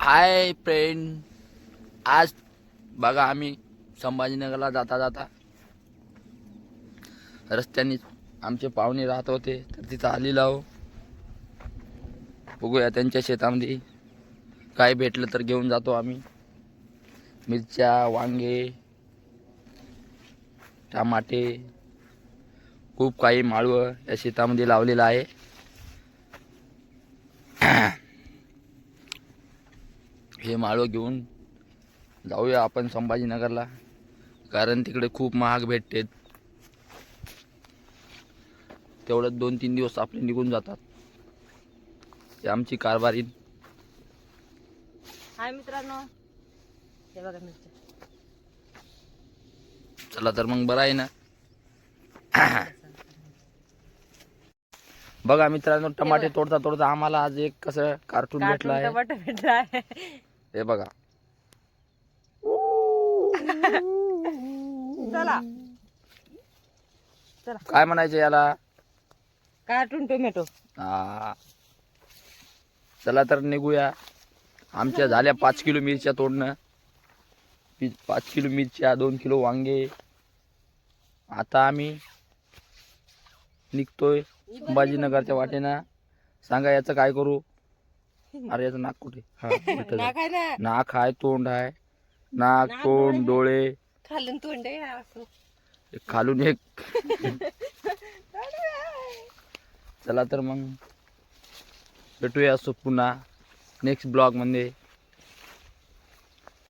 Hi friend. आज बघा आम्ही संभाजीनगरला जाता जाता रस्त्याने आमचे पाहुणे राहत होते तर तिथं आलेलो आहो. बघूया त्यांच्या शेतामध्ये काय भेटलं तर घेऊन जातो आम्ही. मिरच्या वांगे टमाटे खूप काही माळवं या शेतामध्ये लावलेलं आहे. हे माळव घेऊन जाऊया आपण संभाजीनगरला कारण तिकडे खूप महाग भेटते तेवढं दोन तीन दिवस आपले निघून जातात. ही आमची कारभारी हाय मित्रांनो. हे बघा मिरच्या चला तर मग बरं आहे ना. बघा मित्रांनो टमाटे तोडता तोडता आम्हाला आज एक कसं कार्टून भेटलं आहे. टमाटर भेटला आहे. हे बघा. चला. चला. काय म्हणायचं याला? Cartoon tomato. हा. चला तर निघूया. आमच्या झाल्या पाच किलो मिरच्या तोडणं. पी- पाच किलो मिरच्या दोन किलो वांगे. आता आम्ही निघतोय संभाजीनगरच्या वाटेनं. सांगा याचं काय करू? अरे याचं नाक कुठे? हा ना? नाक आहे तोंड आहे. नाक नाक, तोंड डोळे. खालून तोंड आहे हा असं. एक खालून एक. चला तर मग. भेटूया असं पुन्हा. नेक्स्ट ब्लॉगमध्ये.